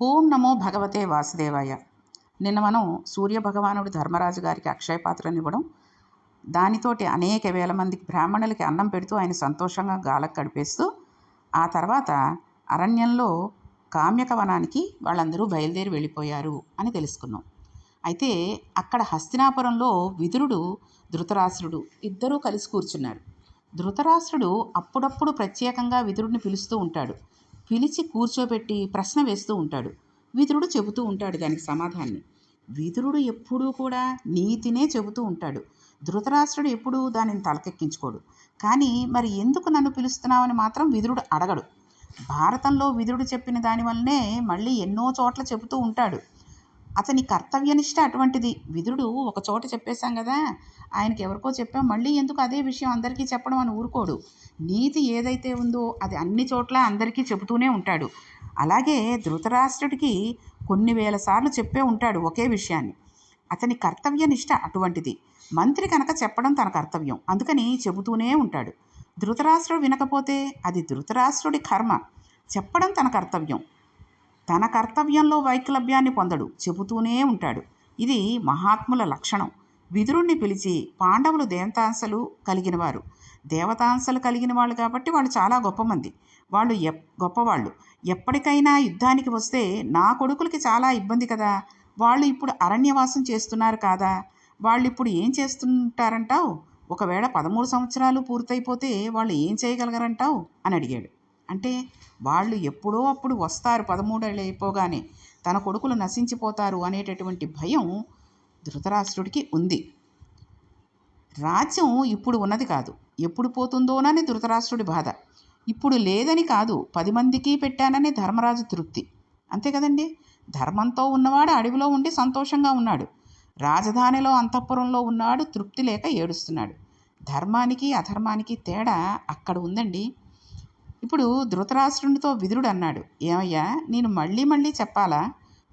ఓం నమో భగవతే వాసుదేవాయ. నిన్న మనం సూర్య భగవానుడు ధర్మరాజు గారికి అక్షయ ఇవ్వడం దానితోటి అనేక వేల మందికి బ్రాహ్మణులకి అన్నం పెడుతూ ఆయన సంతోషంగా గాలకు గడిపేస్తూ ఆ తర్వాత అరణ్యంలో కామ్యక వనానికి వాళ్ళందరూ బయలుదేరి వెళ్ళిపోయారు అని తెలుసుకున్నాం. అయితే అక్కడ హస్తినాపురంలో విదురుడు ధృతరాష్ట్రుడు ఇద్దరూ కలిసి కూర్చున్నారు. ధృతరాష్ట్రుడు అప్పుడప్పుడు ప్రత్యేకంగా విదురుడిని పిలుస్తూ ఉంటాడు. పిలిచి కూర్చోబెట్టి ప్రశ్న వేస్తూ ఉంటాడు. విదురుడు చెబుతూ ఉంటాడు దానికి సమాధాన్ని. విదురుడు ఎప్పుడూ కూడా నీతినే చెబుతూ ఉంటాడు. ధృతరాష్ట్రుడు ఎప్పుడూ దానిని తలకెక్కించుకోడు. కానీ మరి ఎందుకు నన్ను పిలుస్తున్నావని మాత్రం విదురుడు అడగడు. భారతంలో విదురుడు చెప్పిన దానివల్లనే మళ్ళీ ఎన్నో చోట్ల చెబుతూ ఉంటాడు. అతని కర్తవ్యనిష్ట అటువంటిది. విదురుడు ఒక చోట చెప్పేశాం కదా ఆయనకి ఎవరికో చెప్పాం. మళ్ళీ ఎందుకు అదే విషయం అందరికీ చెప్పడం అని ఊరుకోడు. నీతి ఏదైతే ఉందో అది అన్ని చోట్ల అందరికీ చెబుతూనే ఉంటాడు. అలాగే ధృతరాష్ట్రుడికి కొన్ని వేల సార్లు చెప్పే ఉంటాడు ఒకే విషయాన్ని. అతని కర్తవ్యనిష్ట అటువంటిది. మంత్రి కనుక చెప్పడం తన కర్తవ్యం. అందుకని చెబుతూనే ఉంటాడు. ధృతరాష్ట్రుడు వినకపోతే అది ధృతరాష్ట్రుడి కర్మ. చెప్పడం తన కర్తవ్యం. తన కర్తవ్యంలో వైకలభ్యాన్ని పొందడు చెబుతూనే ఉంటాడు. ఇది మహాత్ముల లక్షణం. విదురుణ్ణి పిలిచి పాండవులు దేవతాంశలు కలిగిన వారు దేవతాంశలు కలిగిన వాళ్ళు కాబట్టి వాళ్ళు చాలా గొప్ప మంది వాళ్ళు ఎప్ గొప్పవాళ్ళు. ఎప్పటికైనా యుద్ధానికి వస్తే నా కొడుకులకి చాలా ఇబ్బంది కదా. వాళ్ళు ఇప్పుడు అరణ్యవాసం చేస్తున్నారు కాదా? వాళ్ళు ఇప్పుడు ఏం చేస్తుంటారంటావు? ఒకవేళ పదమూడు సంవత్సరాలు పూర్తయిపోతే వాళ్ళు ఏం చేయగలగరంటావు? అని అడిగాడు. అంటే వాళ్ళు ఎప్పుడో అప్పుడు వస్తారు పదమూడేళ్ళు అయిపోగానే. తన కొడుకులు నశించిపోతారు అనేటటువంటి భయం ధృతరాష్ట్రుడికి ఉంది. రాజ్యం ఇప్పుడు ఉన్నది కాదు. ఎప్పుడు పోతుందోనని ధృతరాష్ట్రుడి బాధ. ఇప్పుడు లేదని కాదు. పది మందికి పెట్టానని ధర్మరాజు తృప్తి. అంతే కదండి? ధర్మంతో ఉన్నవాడు అడవిలో ఉండి సంతోషంగా ఉన్నాడు. రాజధానిలో అంతఃపురంలో ఉన్నాడు తృప్తి లేక ఏడుస్తున్నాడు. ధర్మానికి అధర్మానికి తేడా అక్కడ ఉందండి. ఇప్పుడు ధృతరాష్ట్రునితో విదురుడు అన్నాడు ఏమయ్యా నేను మళ్ళీ మళ్ళీ చెప్పాలా?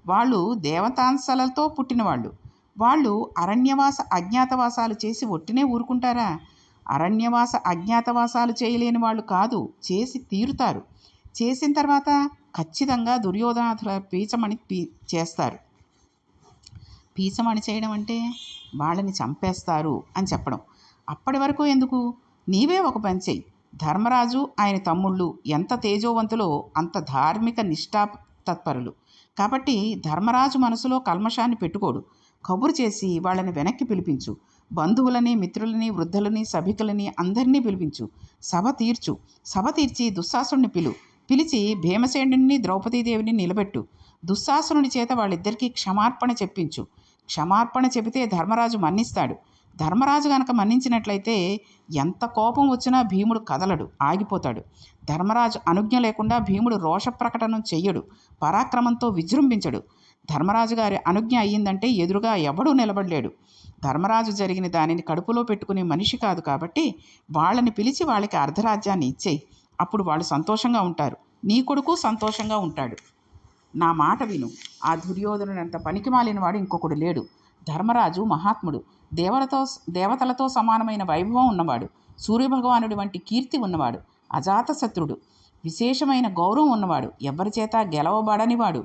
వాళ్ళు దేవతాంశలతో పుట్టినవాళ్ళు. వాళ్ళు అరణ్యవాస అజ్ఞాతవాసాలు చేసి ఒట్టినే ఊరుకుంటారా? అరణ్యవాస అజ్ఞాతవాసాలు చేయలేని వాళ్ళు కాదు చేసి తీరుతారు. చేసిన తర్వాత ఖచ్చితంగా దుర్యోధనాథుల పీచమణి పీ చేస్తారు. పీచమణి చేయడం అంటే వాళ్ళని చంపేస్తారు అని చెప్పడం. అప్పటి వరకు ఎందుకు? నీవే ఒక పని చెయ్యి. ధర్మరాజు ఆయన తమ్ముళ్ళు ఎంత తేజోవంతులో అంత ధార్మిక నిష్ఠా తత్పరులు. కాబట్టి ధర్మరాజు మనసులో కల్మషాన్ని పెట్టుకోడు. కబురు చేసి వాళ్ళని వెనక్కి పిలిపించు. బంధువులని మిత్రులని వృద్ధులని సభికులని అందరినీ పిలిపించు. సభ తీర్చు. సభ తీర్చి దుశ్శాసుని పిలు. పిలిచి భీమసేనుడిని ద్రౌపదీదేవిని నిలబెట్టు. దుశ్శాసునుడి చేత వాళ్ళిద్దరికీ క్షమార్పణ చెప్పించు. క్షమార్పణ చెబితే ధర్మరాజు మన్నిస్తాడు. ధర్మరాజు గనక మన్నించినట్లయితే ఎంత కోపం వచ్చినా భీముడు కదలడు ఆగిపోతాడు. ధర్మరాజు అనుజ్ఞ లేకుండా భీముడు రోష ప్రకటన చెయ్యడు పరాక్రమంతో విజృంభించడు. ధర్మరాజు గారి అనుజ్ఞ అయ్యిందంటే ఎదురుగా ఎవడూ నిలబడలేడు. ధర్మరాజు జరిగిన దానిని కడుపులో పెట్టుకునే మనిషి కాదు కాబట్టి వాళ్ళని పిలిచి వాళ్ళకి అర్ధరాజ్యాన్ని ఇచ్చేయి అప్పుడు వాళ్ళు సంతోషంగా ఉంటారు. నీ కొడుకు సంతోషంగా ఉంటాడు. నా మాట విను. ఆ దుర్యోధనుడంత పనికి మాలిన వాడు ఇంకొకడు లేడు. ధర్మరాజు మహాత్ముడు. దేవలతో దేవతలతో సమానమైన వైభవం ఉన్నవాడు సూర్యభగవానుడి వంటి కీర్తి ఉన్నవాడు అజాతశత్రుడు విశేషమైన గౌరవం ఉన్నవాడు ఎవరి చేత గెలవబడనివాడు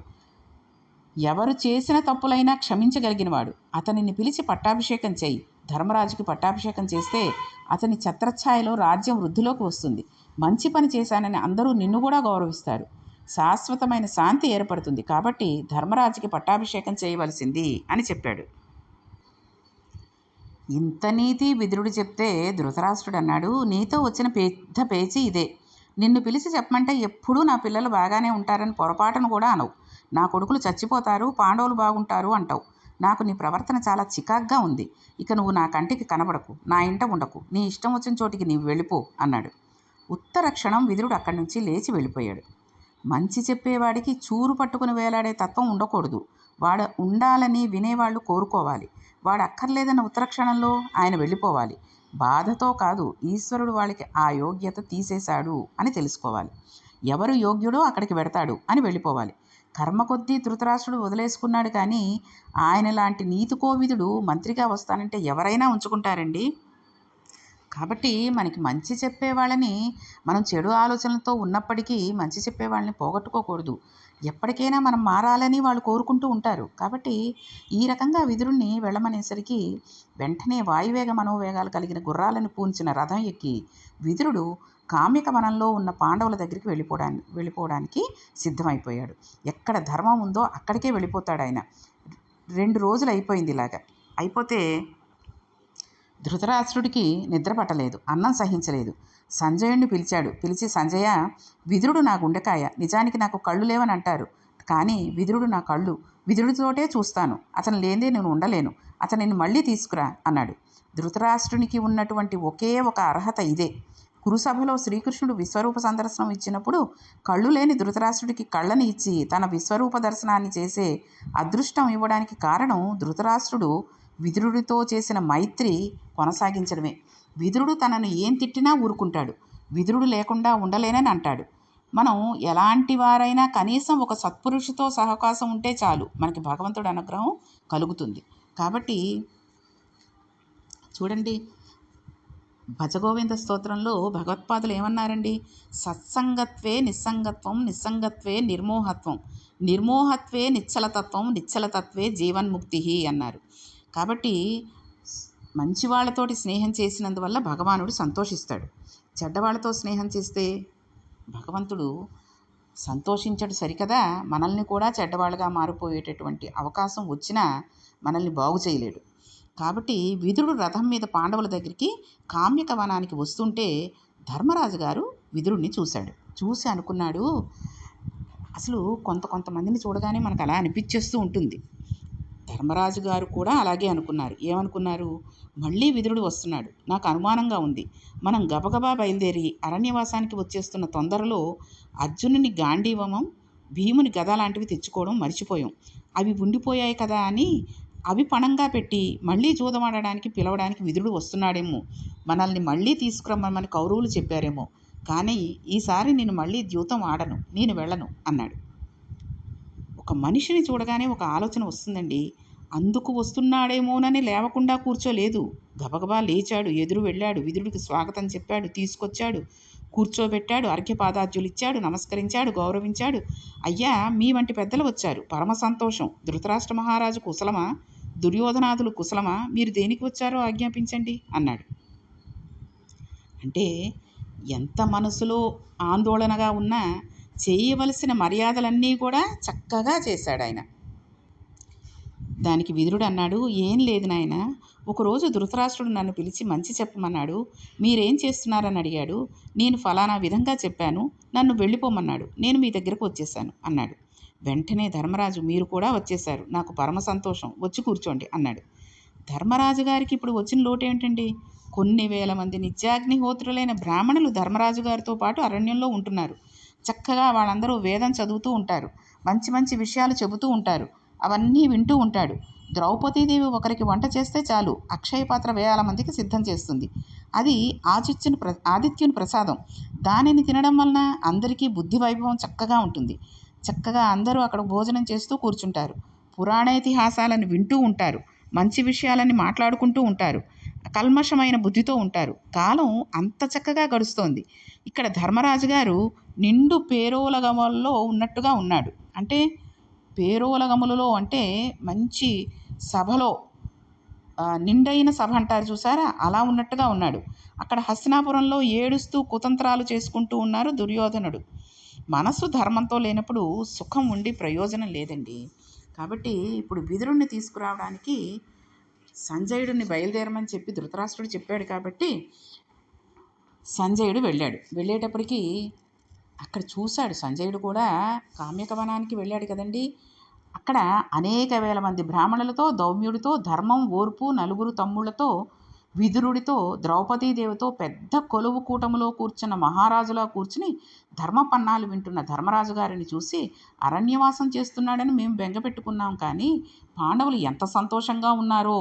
ఎవరు చేసిన తప్పులైనా క్షమించగలిగినవాడు అతనిని పిలిచి పట్టాభిషేకం చేయి. ధర్మరాజుకి పట్టాభిషేకం చేస్తే అతని ఛత్రఛాయలో రాజ్యం వృద్ధిలోకి వస్తుంది. మంచి పని చేశానని అందరూ నిన్ను కూడా గౌరవిస్తారు. శాశ్వతమైన శాంతి ఏర్పడుతుంది కాబట్టి ధర్మరాజుకి పట్టాభిషేకం చేయవలసింది అని చెప్పాడు. ఇంత నీతి విదురుడు చెప్తే ధృతరాష్ట్రుడు అన్నాడు నీతో వచ్చిన పెద్ద పేచీ ఇదే. నిన్ను పిలిచి చెప్పమంటే ఎప్పుడూ నా పిల్లలు బాగానే ఉంటారని పొరపాటును కూడా అనవు. నా కొడుకులు చచ్చిపోతారు పాండవులు బాగుంటారు అంటావు. నాకు నీ ప్రవర్తన చాలా చికాగ్గా ఉంది. ఇక నువ్వు నా కంటికి కనబడకు నా ఇంట ఉండకు. నీ ఇష్టం వచ్చిన చోటికి నీవు వెళ్ళిపో అన్నాడు. ఉత్తర క్షణం విదురుడు అక్కడి నుంచి లేచి వెళ్ళిపోయాడు. మంచి చెప్పేవాడికి చూరు పట్టుకుని వేలాడే తత్వం ఉండకూడదు. వాడు ఉండాలని వినేవాళ్ళు కోరుకోవాలి. వాడు అక్కర్లేదన్న ఉత్తర క్షణంలో ఆయన వెళ్ళిపోవాలి. బాధతో కాదు ఈశ్వరుడు వాళ్ళకి ఆ యోగ్యత తీసేశాడు అని తెలుసుకోవాలి. ఎవరు యోగ్యుడో అక్కడికి వెడతాడు అని వెళ్ళిపోవాలి. కర్మ కొద్దీ ధృతరాష్ట్రుడు వదిలేసుకున్నాడు కానీ ఆయన లాంటి నీతి కోవిదుడు మంత్రిగా వస్తానంటే ఎవరైనా ఉంచుకుంటారండి? కాబట్టి మనకి మంచి చెప్పే వాళ్ళని మనం చెడు ఆలోచనలతో ఉన్నప్పటికీ మంచి చెప్పే వాళ్ళని పోగొట్టుకోకూడదు. ఎప్పటికైనా మనం మారాలని వాళ్ళు కోరుకుంటూ ఉంటారు. కాబట్టి ఈ రకంగా విదురుణ్ణి వెళ్ళమనేసరికి వెంటనే వాయువేగ మనోవేగాలు కలిగిన గుర్రాలను పూంచిన రథం ఎక్కి విదురుడు కామిక వనంలో ఉన్న పాండవుల దగ్గరికి వెళ్ళిపోవడానికి వెళ్ళిపోవడానికి సిద్ధమైపోయాడు. ఎక్కడ ధర్మం ఉందో అక్కడికే వెళ్ళిపోతాడు ఆయన. రెండు రోజులు అయిపోయింది ఇలాగా. అయిపోతే ధృతరాష్ట్రుడికి నిద్ర పట్టలేదు. అన్నం సహించలేదు. సంజయుణ్ణి పిలిచాడు. పిలిచి సంజయ విదురుడు నా గుండెకాయ. నిజానికి నాకు కళ్ళు లేవని అంటారు. కానీ విదురుడు నా కళ్ళు. విదురుడితోటే చూస్తాను. అతను లేదే నేను ఉండలేను. అతనిని మళ్ళీ తీసుకురా అన్నాడు. ధృతరాష్ట్రునికి ఉన్నటువంటి ఒకే ఒక అర్హత ఇదే. కురుసభలో శ్రీకృష్ణుడు విశ్వరూప సందర్శనం ఇచ్చినప్పుడు కళ్ళు లేని ధృతరాష్ట్రుడికి కళ్ళని ఇచ్చి తన విశ్వరూప దర్శనాన్ని చేసే అదృష్టం ఇవ్వడానికి కారణం ధృతరాష్ట్రుడు విదురుడితో చేసిన మైత్రి కొనసాగించడమే. విదురుడు తనను ఏం తిట్టినా ఊరుకుంటాడు. విదురుడు లేకుండా ఉండలేనని అంటాడు. మనం ఎలాంటి వారైనా కనీసం ఒక సత్పురుషుతో సహవాసం ఉంటే చాలు. మనకి భగవంతుడు అనుగ్రహం కలుగుతుంది. కాబట్టి చూడండి భజగోవింద స్తోత్రంలో భగవత్పాదులు ఏమన్నారండి? సత్సంగత్వే నిస్సంగత్వం నిస్సంగత్వే నిర్మోహత్వం. నిర్మోహత్వే నిశ్చలతత్వం నిశ్చలతత్వే జీవన్ముక్తి అన్నారు. కాబట్టి మంచి వాళ్ళతోటి స్నేహం చేసినందువల్ల భగవానుడు సంతోషిస్తాడు. చెడ్డవాళ్ళతో స్నేహం చేస్తే భగవంతుడు సంతోషించడు సరికదా? మనల్ని కూడా చెడ్డవాళ్ళుగా మారిపోయేటటువంటి అవకాశం వచ్చినా మనల్ని బాగు చేయలేడు. కాబట్టి విదురుడు రథం మీద పాండవుల దగ్గరికి కామ్యక వనానికి వస్తుంటే ధర్మరాజు గారు విదురుడిని చూశాడు. చూసి అనుకున్నాడు అసలు కొంత కొంతమందిని చూడగానే మనకు అలా అనిపించేస్తూ ఉంటుంది. ధర్మరాజు గారు కూడా అలాగే అనుకున్నారు. ఏమనుకున్నారు? మళ్ళీ విదురుడు వస్తున్నాడు. నాకు అనుమానంగా ఉంది. మనం గబగబా బయలుదేరి అరణ్యవాసానికి వచ్చేస్తున్న తొందరలో అర్జునుని గాంధీవమం భీముని గద లాంటివి తెచ్చుకోవడం మర్చిపోయాం. అవి ఉండిపోయాయి కదా అని అవి పణంగా పెట్టి మళ్ళీ జూదమాడడానికి పిలవడానికి విదురుడు వస్తున్నాడేమో. మనల్ని మళ్ళీ తీసుకురమ్మని కౌరవులు చెప్పారేమో. కానీ ఈసారి నేను మళ్ళీ ద్యూతం ఆడను. నేను వెళ్ళను అన్నాడు. ఒక మనిషిని చూడగానే ఒక ఆలోచన వస్తుందండి. అందుకు వస్తున్నాడేమోనని లేవకుండా కూర్చోలేదు. గబగబా లేచాడు ఎదురు వెళ్ళాడు విదురుడికి స్వాగతం చెప్పాడు తీసుకొచ్చాడు కూర్చోబెట్టాడు అర్ఘ్యపాదార్జులిచ్చాడు నమస్కరించాడు గౌరవించాడు. అయ్యా మీ వంటి పెద్దలు వచ్చారు. పరమ సంతోషం. ధృతరాష్ట్ర మహారాజు కుశలమా? దుర్యోధనాదులు కుశలమా? మీరు దేనికి వచ్చారో ఆజ్ఞాపించండి అన్నాడు. అంటే ఎంత మనసులో ఆందోళనగా ఉన్నా చేయవలసిన మర్యాదలన్నీ కూడా చక్కగా చేశాడు ఆయన దానికి విదురుడు అన్నాడు ఏం లేదు నాయన. ఒకరోజు ధృతరాష్ట్రుడు నన్ను పిలిచి మంచి చెప్పమన్నాడు. మీరేం చేస్తున్నారని అడిగాడు. నేను ఫలానా విధంగా చెప్పాను. నన్ను వెళ్ళిపోమన్నాడు. నేను మీ దగ్గరకు వచ్చేసాను అన్నాడు. వెంటనే ధర్మరాజు మీరు కూడా వచ్చేశారు. నాకు పరమ సంతోషం. వచ్చి కూర్చోండి అన్నాడు. ధర్మరాజు గారికి ఇప్పుడు వచ్చిన లోటు ఏమిటండి కొన్ని వేల మంది నిత్యాగ్నిహోత్రులైన బ్రాహ్మణులు ధర్మరాజు గారితో పాటు అరణ్యంలో ఉంటున్నారు. చక్కగా వాళ్ళందరూ వేదం చదువుతూ ఉంటారు. మంచి మంచి విషయాలు చెబుతూ ఉంటారు. అవన్నీ వింటూ ఉంటాడు. ద్రౌపదీదేవి ఒకరికి వంట చేస్తే చాలు అక్షయ పాత్ర వేల మందికి సిద్ధం చేస్తుంది. అది ఆదిత్యుని ప్ర ఆదిత్యుని ప్రసాదం. దానిని తినడం వలన అందరికీ బుద్ధి వైభవం చక్కగా ఉంటుంది. చక్కగా అందరూ అక్కడ భోజనం చేస్తూ కూర్చుంటారు. పురాణేతిహాసాలను వింటూ ఉంటారు. మంచి విషయాలని మాట్లాడుకుంటూ ఉంటారు. కల్మషమైన బుద్ధితో ఉంటారు. కాలం అంత చక్కగా గడుస్తోంది. ఇక్కడ ధర్మరాజు గారు నిండు పేరోలగమల్లో ఉన్నట్టుగా ఉన్నాడు. అంటే పేరోలగములలో అంటే మంచి సభలో నిండైన సభ అంటారు చూసారా? అలా ఉన్నట్టుగా ఉన్నాడు. అక్కడ హస్తినాపురంలో ఏడుస్తూ కుతంత్రాలు చేసుకుంటూ ఉన్నారు దుర్యోధనుడు. మనసు ధర్మంతో లేనప్పుడు సుఖం ఉండి ప్రయోజనం లేదండి. కాబట్టి ఇప్పుడు విదురుణ్ణి తీసుకురావడానికి సంజయుడిని బయలుదేరమని చెప్పి ధృతరాష్ట్రుడు చెప్పాడు కాబట్టి సంజయుడు వెళ్ళాడు. వెళ్ళేటప్పటికీ అక్కడ చూశాడు సంజయుడు కూడా కామ్యక వనానికి వెళ్ళాడు కదండి. అక్కడ అనేక వేల మంది బ్రాహ్మణులతో దౌమ్యుడితో ధర్మం ఓర్పు నలుగురు తమ్ముళ్ళతో విదురుడితో ద్రౌపదీదేవితో పెద్ద కొలువు కూటములో కూర్చున్న మహారాజులా కూర్చుని ధర్మపన్నాలు వింటున్న ధర్మరాజు గారిని చూసి అరణ్యవాసం చేస్తున్నాడని మేము బెంగపెట్టుకున్నాం కానీ పాండవులు ఎంత సంతోషంగా ఉన్నారో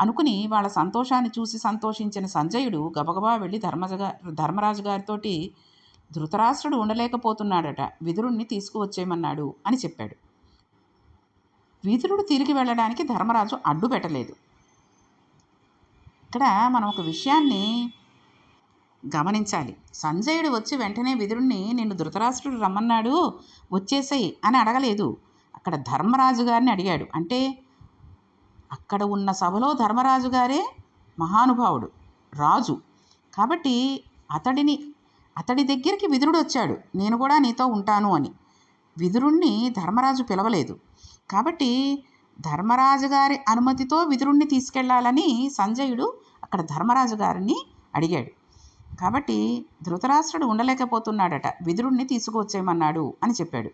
అనుకుని వాళ్ళ సంతోషాన్ని చూసి సంతోషించిన సంజయుడు గబగబా వెళ్ళి ధర్మజ ధర్మరాజు గారితోటి ధృతరాష్ట్రుడు ఉండలేకపోతున్నాడట. విదురుణ్ణి తీసుకువచ్చేయమన్నాడు అని చెప్పాడు. విదురుడు తిరిగి వెళ్ళడానికి ధర్మరాజు అడ్డు పెట్టలేదు. ఇక్కడ మనం ఒక విషయాన్ని గమనించాలి. సంజయుడు వచ్చి వెంటనే విదురుణ్ణి నిన్ను ధృతరాష్ట్రుడు రమ్మన్నాడు వచ్చేసాయి అని అడగలేదు. అక్కడ ధర్మరాజు గారిని అడిగాడు. అంటే అక్కడ ఉన్న సభలో ధర్మరాజు గారే మహానుభావుడు రాజు. కాబట్టి అతడిని అతడి దగ్గరికి విదురుడు వచ్చాడు. నేను కూడా నీతో ఉంటాను అని. విదురుణ్ణి ధర్మరాజు పిలవలేదు. కాబట్టి ధర్మరాజు గారి అనుమతితో విదురుణ్ణి తీసుకెళ్ళాలని సంజయుడు అక్కడ ధర్మరాజు గారిని అడిగాడు. కాబట్టి ధృతరాష్ట్రుడు ఉండలేకపోతున్నాడట. విదురుణ్ణి తీసుకువచ్చేయమన్నాడు అని చెప్పాడు.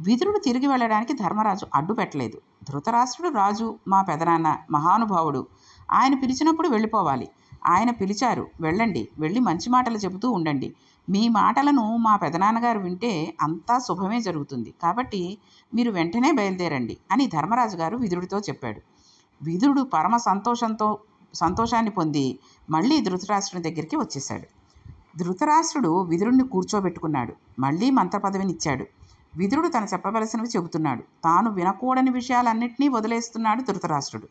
విదురుడు తిరిగి వెళ్ళడానికి ధర్మరాజు అడ్డు పెట్టలేదు. ధృతరాష్ట్రుడు రాజు మా పెదనాన్న మహానుభావుడు ఆయన పిలిచినప్పుడు వెళ్ళిపోవాలి. ఆయన పిలిచారు. వెళ్ళండి. వెళ్ళి మంచి మాటలు చెబుతూ ఉండండి. మీ మాటలను మా పెదనాన్నగారు వింటే అంతా శుభమే జరుగుతుంది. కాబట్టి మీరు వెంటనే బయలుదేరండి అని ధర్మరాజు గారు విదురుడితో చెప్పాడు. విదురుడు పరమ సంతోషంతో సంతోషాన్ని పొంది మళ్ళీ ధృతరాష్ట్రుని దగ్గరికి వచ్చేశాడు. ధృతరాష్ట్రుడు విదురుణ్ణి కూర్చోబెట్టుకున్నాడు. మళ్ళీ మంత్రపదవినిచ్చాడు. విదురుడు తను చెప్పవలసినవి చెబుతున్నాడు. తాను వినకూడని విషయాలన్నింటినీ వదిలేస్తున్నాడు ధృతరాష్ట్రుడు.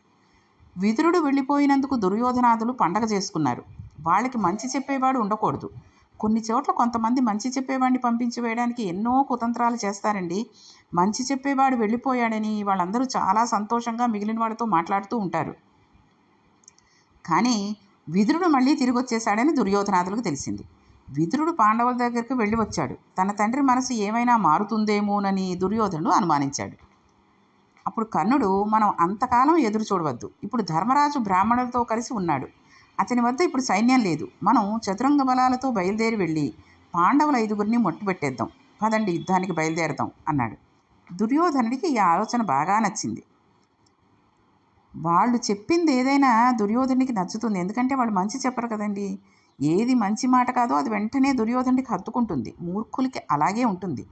విదురుడు వెళ్ళిపోయినందుకు దుర్యోధనాదులు పండగ చేసుకున్నారు. వాళ్ళకి మంచి చెప్పేవాడు ఉండకూడదు. కొన్ని చోట్ల కొంతమంది మంచి చెప్పేవాడిని పంపించి వేయడానికి ఎన్నో కుతంత్రాలు చేస్తారండి. మంచి చెప్పేవాడు వెళ్ళిపోయాడని వాళ్ళందరూ చాలా సంతోషంగా మిగిలిన వాళ్ళతో మాట్లాడుతూ ఉంటారు. కానీ విదురుడు మళ్ళీ తిరిగి వచ్చేశాడని దుర్యోధనాథులకు తెలిసింది. విదురుడు పాండవుల దగ్గరికి వెళ్ళి వచ్చాడు. తన తండ్రి మనసు ఏమైనా మారుతుందేమోనని దుర్యోధనుడు అనుమానించాడు. అప్పుడు కర్ణుడు మనం అంతకాలం ఎదురు చూడవద్దు. ఇప్పుడు ధర్మరాజు బ్రాహ్మణులతో కలిసి ఉన్నాడు. అతని వద్ద ఇప్పుడు సైన్యం లేదు. మనం చతురంగ బలాలతో బయలుదేరి వెళ్ళి పాండవుల ఐదుగురిని మొట్టుపెట్టేద్దాం పదండి యుద్ధానికి బయలుదేరదాం అన్నాడు. దుర్యోధనుడికి ఈ ఆలోచన బాగా నచ్చింది. వాళ్ళు చెప్పింది ఏదైనా దుర్యోధనుడికి నచ్చుతుంది. ఎందుకంటే వాళ్ళు మంచి చెప్పరు కదండి. ఏది మంచి మాట కాదో అది వెంటనే దుర్యోధనుడికి హత్తుకుంటుంది. మూర్ఖులకి అలాగే ఉంటుంది.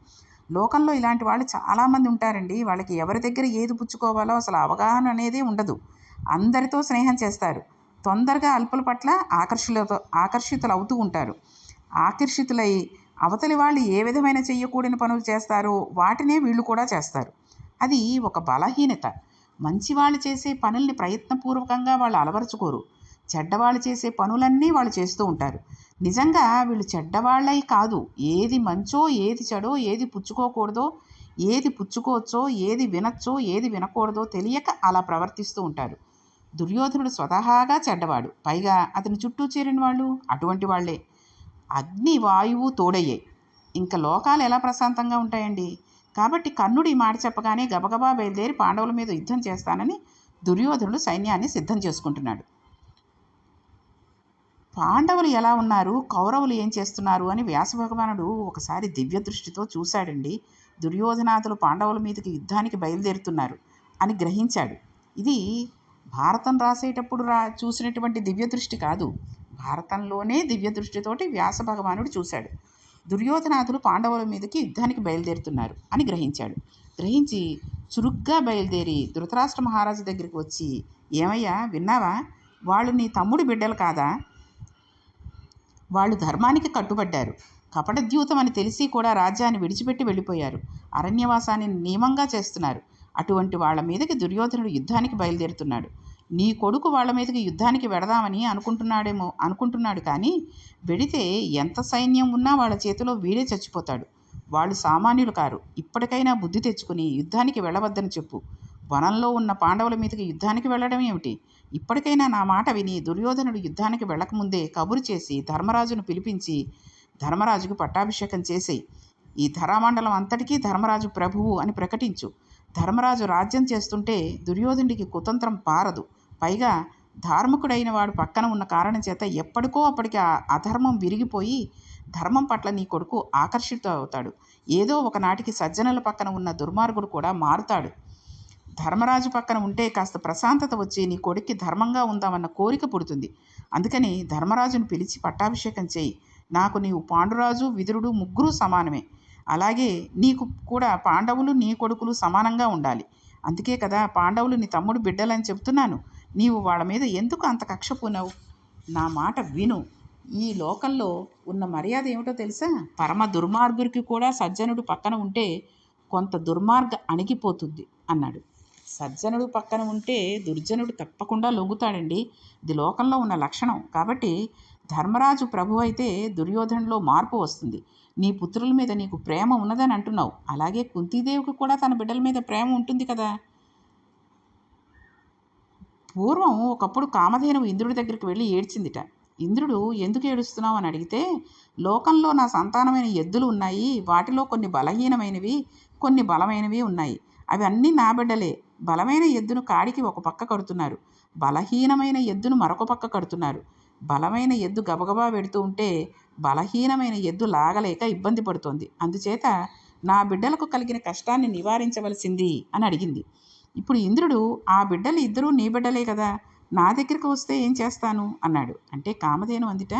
లోకంలో ఇలాంటి వాళ్ళు చాలామంది ఉంటారండి. వాళ్ళకి ఎవరి దగ్గర ఏది పుచ్చుకోవాలో అసలు అవగాహన అనేది ఉండదు. అందరితో స్నేహం చేస్తారు. తొందరగా అల్పుల పట్ల ఆకర్షులతో ఆకర్షితులు అవుతూ ఉంటారు. ఆకర్షితులై అవతలి వాళ్ళు ఏ విధమైన చేయకూడని పనులు చేస్తారో వాటినే వీళ్ళు కూడా చేస్తారు. అది ఒక బలహీనత. మంచి వాళ్ళు చేసే పనుల్ని ప్రయత్నపూర్వకంగా వాళ్ళు అలవరుచుకోరు. చెడ్డవాళ్ళు చేసే పనులన్నీ వాళ్ళు చేస్తూ ఉంటారు. నిజంగా వీళ్ళు చెడ్డవాళ్ళై కాదు. ఏది మంచో ఏది చెడో ఏది పుచ్చుకోకూడదో ఏది పుచ్చుకోవచ్చో ఏది వినచ్చో ఏది వినకూడదో తెలియక అలా ప్రవర్తిస్తూ ఉంటారు. దుర్యోధనుడు స్వతహాగా చెడ్డవాడు. పైగా అతని చుట్టూ చేరిన వాళ్ళు అటువంటి వాళ్ళే. అగ్ని వాయువు తోడయ్యాయి ఇంకా లోకాలు ఎలా ప్రశాంతంగా ఉంటాయండి? కాబట్టి కర్ణుడు ఈ మాట చెప్పగానే గబగబా బయలుదేరి పాండవుల మీద యుద్ధం చేస్తానని దుర్యోధనుడు సైన్యాన్ని సిద్ధం చేసుకుంటున్నాడు. పాండవులు ఎలా ఉన్నారు? కౌరవులు ఏం చేస్తున్నారు? అని వ్యాస భగవానుడు ఒకసారి దివ్య దృష్టితో చూశాడండి. దుర్యోధనాథులు పాండవుల మీదకి యుద్ధానికి బయలుదేరుతున్నారు అని గ్రహించాడు. ఇది భారతం రాసేటప్పుడు రా చూసినటువంటి దివ్య దృష్టి కాదు. భారతంలోనే దివ్య దృష్టితోటి వ్యాస భగవానుడు చూశాడు. దుర్యోధనాథులు పాండవుల మీదకి యుద్ధానికి బయలుదేరుతున్నారు అని గ్రహించాడు. గ్రహించి చురుగ్గా బయలుదేరి ధృతరాష్ట్ర మహారాజు దగ్గరికి వచ్చి ఏమయ్యా విన్నావా? వాళ్ళు నీ తమ్ముడు బిడ్డలు కాదా? వాళ్ళు ధర్మానికి కట్టుబడ్డారు. కపటద్యూతం అని తెలిసి కూడా రాజ్యాన్ని విడిచిపెట్టి వెళ్ళిపోయారు. అరణ్యవాసాన్ని నియమంగా చేస్తున్నారు. అటువంటి వాళ్ళ మీదకి దుర్యోధనుడు యుద్ధానికి బయలుదేరుతున్నాడు. నీ కొడుకు వాళ్ళ మీదకి యుద్ధానికి వెడదామని అనుకుంటున్నాడేమో అనుకుంటున్నాడు కానీ వెడితే ఎంత సైన్యం ఉన్నా వాళ్ళ చేతిలో వీడే చచ్చిపోతాడు. వాళ్ళు సామాన్యులు కారు. ఇప్పటికైనా బుద్ధి తెచ్చుకుని యుద్ధానికి వెళ్ళవద్దని చెప్పు. వనంలో ఉన్న పాండవుల మీదకి యుద్ధానికి వెళ్ళడం ఏమిటి? ఇప్పటికైనా నా మాట విని దుర్యోధనుడు యుద్ధానికి వెళ్ళకముందే కబురు చేసి ధర్మరాజును పిలిపించి ధర్మరాజుకు పట్టాభిషేకం చేసేయి. ఈ ధరామండలం అంతటికీ ధర్మరాజు ప్రభువు అని ప్రకటించు. ధర్మరాజు రాజ్యం చేస్తుంటే దుర్యోధనుడికి కుతంత్రం పారదు. పైగా ధార్మికుడైన వాడు పక్కన ఉన్న కారణం చేత ఎప్పటికో అప్పటికి ఆ అధర్మం విరిగిపోయి ధర్మం పట్ల నీ కొడుకు ఆకర్షిత అవుతాడు. ఏదో ఒకనాటికి సజ్జనుల పక్కన ఉన్న దుర్మార్గుడు కూడా మారుతాడు. ధర్మరాజు పక్కన ఉంటే కాస్త ప్రశాంతత వచ్చి నీ కొడుక్కి ధర్మంగా ఉందామన్న కోరిక పుడుతుంది. అందుకని ధర్మరాజును పిలిచి పట్టాభిషేకం చేయి. నాకు నీవు పాండురాజు విదురుడు ముగ్గురు సమానమే. అలాగే నీకు కూడా పాండవులు నీ కొడుకులు సమానంగా ఉండాలి. అందుకే కదా పాండవులు నీ తమ్ముడు బిడ్డలని చెప్తున్నాను నీవు వాళ్ళ మీద ఎందుకు అంత కక్షపోనావు? నా మాట విను. ఈ లోకంలో ఉన్న మర్యాద ఏమిటో తెలుసా? పరమ దుర్మార్గుడికి కూడా సజ్జనుడు పక్కన ఉంటే కొంత దుర్మార్గ అణిగిపోతుంది అన్నాడు. సజ్జనుడు పక్కన ఉంటే దుర్జనుడు తప్పకుండా లొంగుతాడండి. ఇది లోకంలో ఉన్న లక్షణం. కాబట్టి ధర్మరాజు ప్రభు అయితే దుర్యోధనలో మార్పు వస్తుంది. నీ పుత్రుల మీద నీకు ప్రేమ ఉన్నదని అంటున్నావు. అలాగే కుంతీదేవికి కూడా తన బిడ్డల మీద ప్రేమ ఉంటుంది కదా. పూర్వం ఒకప్పుడు కామధేనువు ఇంద్రుడి దగ్గరికి వెళ్ళి ఏడ్చిందిట. ఇంద్రుడు ఎందుకు ఏడుస్తున్నావు అని అడిగితే లోకంలో నా సంతానమైన ఎద్దులు ఉన్నాయి. వాటిలో కొన్ని బలహీనమైనవి కొన్ని బలమైనవి ఉన్నాయి. అవి అన్నీ నా బిడ్డలే. బలమైన ఎద్దును కాడికి ఒక పక్క కడుతున్నారు. బలహీనమైన ఎద్దును మరొక పక్క కడుతున్నారు. బలమైన ఎద్దు గబగబా పెడుతూ ఉంటే బలహీనమైన ఎద్దు లాగలేక ఇబ్బంది పడుతోంది. అందుచేత నా బిడ్డలకు కలిగిన కష్టాన్ని నివారించవలసింది అని అడిగింది. ఇప్పుడు ఇంద్రుడు ఆ బిడ్డలు ఇద్దరూ నీ బిడ్డలే కదా నా దగ్గరికి వస్తే ఏం చేస్తాను? అన్నాడు. అంటే కామధేను అందిట?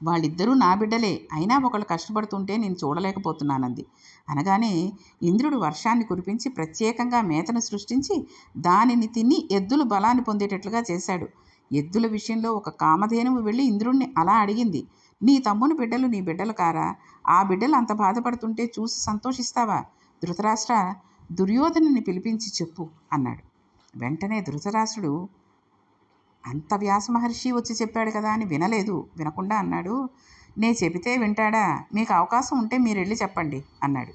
వాళ్ళిద్దరూ నా బిడ్డలే అయినా ఒకళ్ళు కష్టపడుతుంటే నేను చూడలేకపోతున్నానంది. అనగానే ఇంద్రుడు వర్షాన్ని కురిపించి ప్రత్యేకంగా మేతను సృష్టించి దానిని తిని ఎద్దులు బలాన్ని పొందేటట్లుగా చేశాడు. ఎద్దుల విషయంలో ఒక కామధేనువు వెళ్ళి ఇంద్రుణ్ణి అలా అడిగింది. నీ తమ్ముని బిడ్డలు నీ బిడ్డలు కారా? ఆ బిడ్డలు అంత బాధపడుతుంటే చూసి సంతోషిస్తావా? ధృతరాష్ట్ర దుర్యోధనుని పిలిపించి చెప్పు అన్నాడు. వెంటనే ధృతరాష్ట్రుడు అంత వ్యాస మహర్షి వచ్చి చెప్పాడు కదా అని వినలేదు. వినకుండా అన్నాడు నే చెబితే వింటాడా? మీకు అవకాశం ఉంటే మీరు వెళ్ళి చెప్పండి అన్నాడు.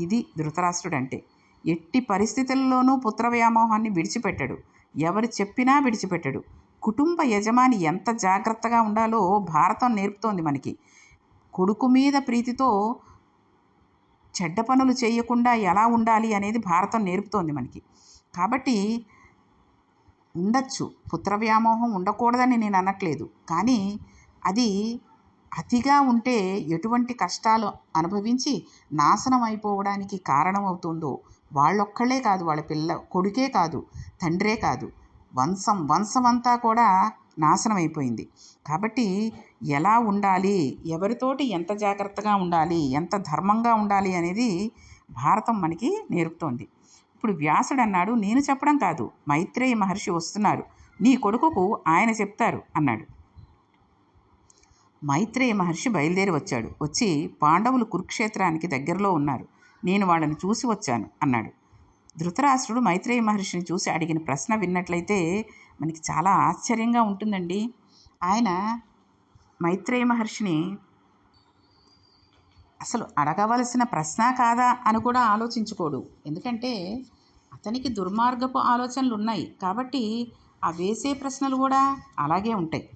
ఇది ధృతరాష్ట్రుడు అంటే ఎట్టి పరిస్థితుల్లోనూ పుత్ర వ్యామోహాన్ని విడిచిపెట్టడు. ఎవరు చెప్పినా విడిచిపెట్టడు. కుటుంబ యజమాని ఎంత జాగ్రత్తగా ఉండాలో భారతం నేర్పుతోంది మనకి. కొడుకు మీద ప్రీతితో చెడ్డ పనులు చేయకుండా ఎలా ఉండాలి అనేది భారతం నేర్పుతోంది మనకి. కాబట్టి ఉండొచ్చు పుత్ర వ్యామోహం ఉండకూడదని నేను అనట్లేదు. కానీ అది అతిగా ఉంటే ఎటువంటి కష్టాలు అనుభవించి నాశనం అయిపోవడానికి కారణమవుతుందో వాళ్ళొక్కళ్ళే కాదు వాళ్ళ పిల్ల కొడుకే కాదు తండ్రే కాదు. వంశం వంశం అంతా కూడా నాశనం అయిపోయింది కాబట్టి ఎలా ఉండాలి? ఎవరితోటి ఎంత జాగ్రత్తగా ఉండాలి? ఎంత ధర్మంగా ఉండాలి అనేది భారతం మనకి నేర్పుతోంది. ఇప్పుడు వ్యాసుడు అన్నాడు నేను చెప్పడం కాదు మైత్రేయ మహర్షి వస్తున్నారు. నీ కొడుకుకు ఆయన చెప్తారు అన్నాడు. మైత్రేయ మహర్షి బయలుదేరి వచ్చాడు. వచ్చి పాండవులు కురుక్షేత్రానికి దగ్గరలో ఉన్నారు. నేను వాళ్ళని చూసి వచ్చాను అన్నాడు. ధృతరాష్ట్రుడు మైత్రేయ మహర్షిని చూసి అడిగిన ప్రశ్న విన్నట్లయితే మనకి చాలా ఆశ్చర్యంగా ఉంటుందండి. ఆయన మైత్రేయ మహర్షిని అసలు అడగవలసిన ప్రశ్న కాదా అని కూడా ఆలోచించుకోడు. ఎందుకంటే అతనికి దుర్మార్గపు ఆలోచనలు ఉన్నాయి. కాబట్టి ఆ వేసే ప్రశ్నలు కూడా అలాగే ఉంటాయి.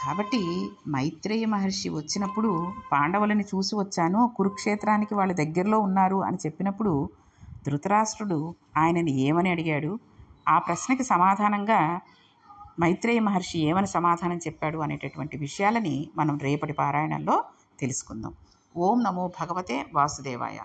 కాబట్టి మైత్రేయ మహర్షి వచ్చినప్పుడు పాండవులని చూసి వచ్చాను. కురుక్షేత్రానికి వాళ్ళ దగ్గరలో ఉన్నారు అని చెప్పినప్పుడు ధృతరాష్ట్రుడు ఆయనని ఏమని అడిగాడు? ఆ ప్రశ్నకి సమాధానంగా మైత్రేయ మహర్షి ఏమని సమాధానం చెప్పాడు అనేటటువంటి విషయాలని మనం రేపటి పారాయణంలో తెలుసుకుందాం. ఓం నమో భగవతే వాసుదేవాయ.